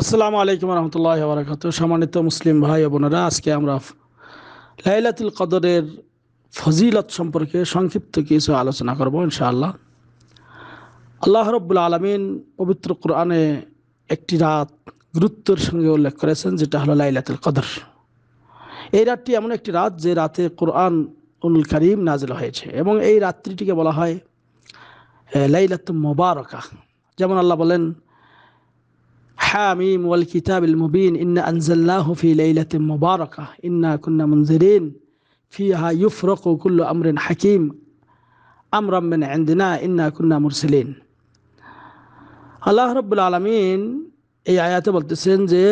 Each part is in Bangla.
আসসালামু আলাইকুম রহমতুল্লাহ বারাকাত সম্মানিত মুসলিম ভাই বোনেরা, আজকে আমরা লাইলাতুল কদরের ফজিলত সম্পর্কে সংক্ষিপ্ত কিছু আলোচনা করব ইনশাআল্লাহ। আল্লাহ রব্বুল আলমিন পবিত্র কোরআনে একটি রাত গুরুত্বের সঙ্গে উল্লেখ করেছেন, যেটা হলো লাইলাতুল কদর। এই রাতটি এমন একটি রাত যে রাতে কোরআন উল করিম নাজিল হয়েছে এবং এই রাত্রিটিকে বলা হয় লাইলাত মোবারকা। যেমন আল্লাহ বলেন حاميم والكتاب المبين إن أنزلناه في ليلة مباركة إنا كنا منذرين فيها يفرق كل أمر حكيم أمرا من عندنا إنا كنا مرسلين আল্লাহ রব্বুল আলমিন এই আয়াতে বলতেছেন যে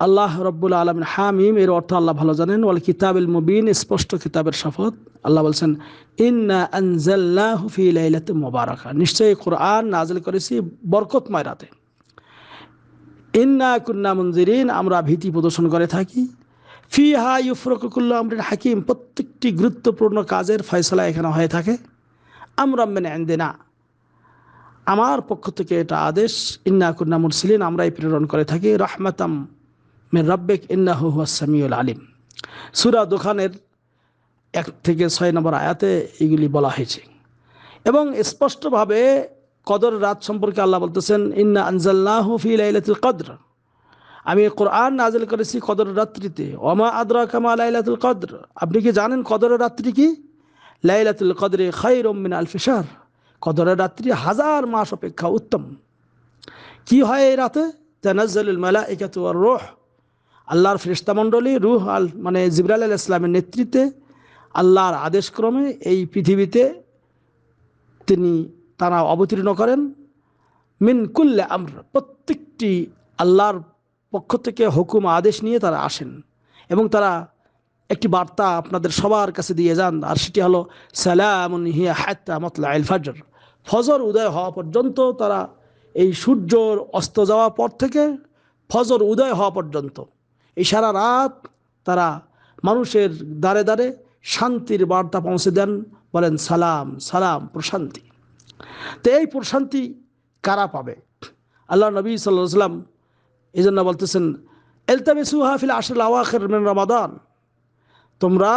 আল্লাহ রব্বুল আলমিন হামিম এর অর্থ আল্লাহ ভালো জানেন ওয়াল কিতাবিল মুবিন স্পষ্ট কিতাবের শপথ আল্লাহ বলছেন ইন্না আনজাল্লাহু ফি লাইলাতি মুবারাকা নিশ্চয়ই কোরআন নাজিল করেছি বরকতময় রাতে ইন্না কুন্না মঞ্জিরিন আমরা ভীতি প্রদর্শন করে থাকি। ফি হা ইউফরকুল্লা আমরিন হাকিম, প্রত্যেকটি গুরুত্বপূর্ণ কাজের ফয়সলা এখানে হয়ে থাকে। আমরা মেনে আনদে না আমার পক্ষ থেকে এটা আদেশ, ইন্না কুন্না মুরসিলিন, আমরাই প্রেরণ করে থাকি। রহমাতাম মেন রব্বেক ইন্না হুয়াসামিউল আলিম। সুরা দোকানের এক থেকে ছয় নম্বর আয়াতে এগুলি বলা হয়েছে। এবং স্পষ্টভাবে কদর রাত সম্পর্কে আল্লাহ বলতেছেন, ইন্না আনজাল্লাহ ফি লাইলাতুল কদর। আমি কোরআন নাজিল করেছি কদর রাত্রিতে। ওমা আদরা কামা লাইলাতুল কদর। আপনি কি জানেন কদরের রাত্রি কি? লাইলাতুল কদরে খাই রমিন আলফিসার কদরের রাত্রি হাজার মাস অপেক্ষা উত্তম। কি হয় এই রাতে? তানাজ্জালুল মালাইকাতু আর রূহ। আল্লাহর ফেরেশতামণ্ডলী রুহ আল মানে জিবরাল আল ইসলামের নেতৃত্বে আল্লাহর আদেশক্রমে এই পৃথিবীতে তিনি তারা অবতীর্ণ করেন। মিন কুল্লে আমর, প্রত্যেকটি আল্লাহর পক্ষ থেকে হুকুম আদেশ নিয়ে তারা আসেন এবং তারা একটি বার্তা আপনাদের সবার কাছে দিয়ে যান, আর সেটি হলো, সালামুন হিয়া হাত্তা মতলা আল ফাজর। ফজর উদয় হওয়া পর্যন্ত তারা এই সূর্যর অস্ত যাওয়ার পর থেকে ফজর উদয় হওয়া পর্যন্ত এই সারা রাত তারা মানুষের দ্বারে দ্বারে শান্তির বার্তা পৌঁছে দেন, বলেন, সালাম সালাম, প্রশান্তি। তো এই প্রশান্তি কারা পাবে? আল্লাহ নবী সাল্লাম এই জন্য বলতেছেন এলতামিসু হাফিল আসল আওয়াখের রমাদান। তোমরা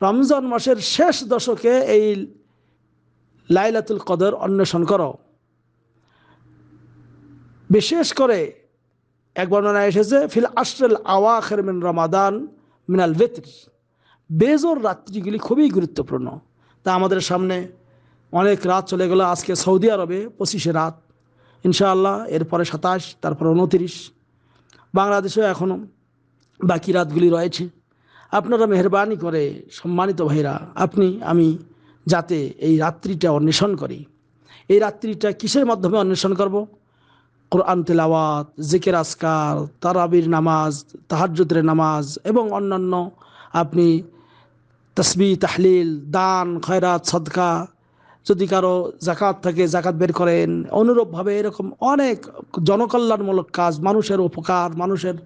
রমজান মাসের শেষ দশকে এই লাইলাতুল কদর অন্বেষণ করো। বিশেষ করে এক বর্ণনা এসেছে, ফিল আশরেল আওয়াখের মিন রমাদান মিনাল বেতর বেজর রাত্রিগুলি খুবই গুরুত্বপূর্ণ। তা আমাদের সামনে অনেক রাত চলে গেল, আজকে সৌদি আরবে পঁচিশে রাত। ইনশাআল্লাহ এরপরে সাতাশ, তারপরে উনতিরিশ। বাংলাদেশেও এখনও বাকি রাতগুলি রয়েছে। আপনারা মেহরবানি করে, সম্মানিত ভাইরা, আপনি, আমি যাতে এই রাত্রিটা অন্বেষণ করি। এই রাত্রিটা কিসের মাধ্যমে অন্বেষণ করব? কোরআন তেলাওয়াত, জিকের আসকার তারাবির নামাজ, তাহাজ্জুদের নামাজ এবং অন্যান্য। আপনি তসবি, তাহলিল, দান, খয়রাত, সদকা যদি কারও জাকাত থাকে জাকাত বের করেন, অনুরূপভাবে এরকম অনেক জনকল্যাণমূলক কাজ, মানুষের উপকার, মানুষের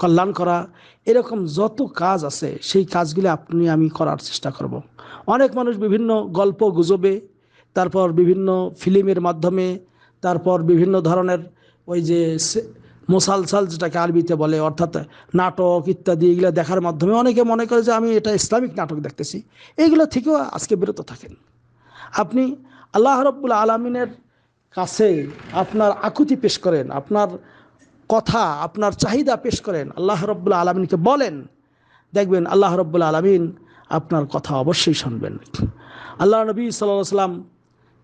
কল্যাণ করা, এরকম যত কাজ আছে, সেই কাজগুলি আপনি, আমি করার চেষ্টা করব। অনেক মানুষ বিভিন্ন গল্প গুজবে, তারপর বিভিন্ন ফিল্মের মাধ্যমে, তারপর বিভিন্ন ধরনের ওই যে মোসালসাল যেটাকে আরবিতে বলে, অর্থাৎ নাটক ইত্যাদি, এগুলো দেখার মাধ্যমে অনেকে মনে করে যে আমি এটা ইসলামিক নাটক দেখতেছি এইগুলো থেকেও আজকে বিরত থাকেন আপনি আল্লাহ রব্বুল আলমিনের কাছে আপনার আকুতি পেশ করেন, আপনার কথা, আপনার চাহিদা পেশ করেন, আল্লাহ রব্বুল আলমিনকে বলেন, দেখবেন আল্লাহ রব্বুল আলমিন আপনার কথা অবশ্যই শুনবেন। আল্লাহ নবী সাল্লাহ সাল্লাম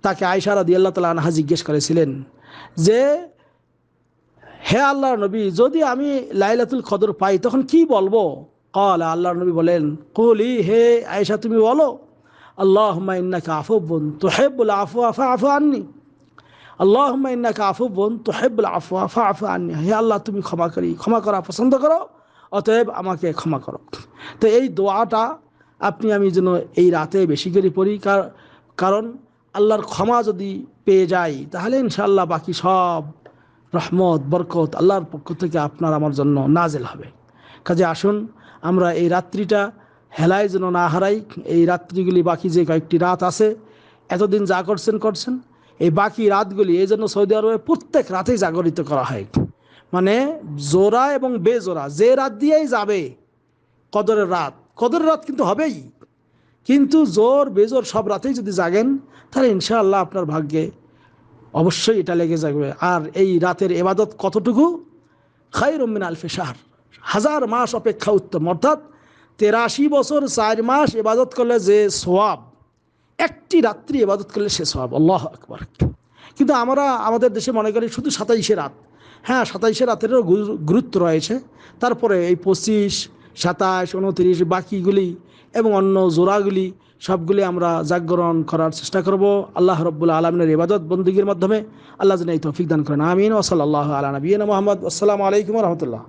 তাকে আয়সারা দিয়ে আল্লাহ তালা আনহা জিজ্ঞেস করেছিলেন যে, হে আল্লাহ নবী, যদি আমি লাইলাতুল কদর পাই তখন কি বলব? কল আল্লাহ নবী বলেন, কলি, হে আয়সা তুমি বলো আল্লাহ ইন্নাকা আফুবন তোহেবুল আফু আফা আফু আননি। আল্লাহ ইন্নাকা আফুবন তোহেবুল আফু আফা আফু আননি আল্লাহ, তুমি ক্ষমা করি, ক্ষমা করা পছন্দ করো, অতএব আমাকে ক্ষমা করো। তো এই দোয়াটা আপনি, আমি যেন এই রাতে বেশি করে পড়ি কারণ আল্লাহর ক্ষমা যদি পেয়ে যাই, তাহলে ইনশাআল্লাহ বাকি সব রহমত, বরকত আল্লাহর পক্ষ থেকে আপনার, আমার জন্য নাজেল হবে। কাজে আসুন, আমরা এই রাত্রিটা হেলায় যেন না হারাই, এই রাত্রিগুলি বাকি যে কয়েকটি রাত আছে, এতদিন যা করছেন করছেন। এই বাকি রাতগুলি এই জন্য সৌদি আরবে প্রত্যেক রাতেই জাগরিত করা হয়। মানে জোড়া এবং বেজোড়া, যে রাত দিয়েই যাবে, কদরের রাত। কদরের রাত কিন্তু হবেই। কিন্তু জোর বেজোর সব রাতেই যদি জাগেন, তাহলে ইনশাআল্লাহ আপনার ভাগ্যে অবশ্যই এটা লেগে যাবে। আর এই রাতের এবাদত কতটুকু? খাই রমিন আলফে শাহর। হাজার মাস অপেক্ষা উত্তম। অর্থাৎ তেরাশি বছর, চার মাস এবাদত করলে যে সোয়াব একটি রাত্রি এবাদত করলে সে সোয়াব আল্লাহ আকবর। কিন্তু আমরা, আমাদের দেশে মনে করি শুধু সাতাইশে রাত। হ্যাঁ সাতাইশে রাতেরও গুরুত্ব রয়েছে। তারপরে এই পঁচিশ, সাতাশ, উনত্রিশ বাকিগুলি এবং অন্য জোড়াগুলি, সবগুলি আমরা জাগরণ করার চেষ্টা করব। আল্লাহ রব্বুল্লা আলমিনের ইবাদত বন্দীগীর মাধ্যমে। আল্লাহ যেন এই তৌফিক দান করেন। আমিন। ওসল আল্লাহ আলা মোহাম্মদ। আসসালামু আলাইকুম রহমতুল্লাহ।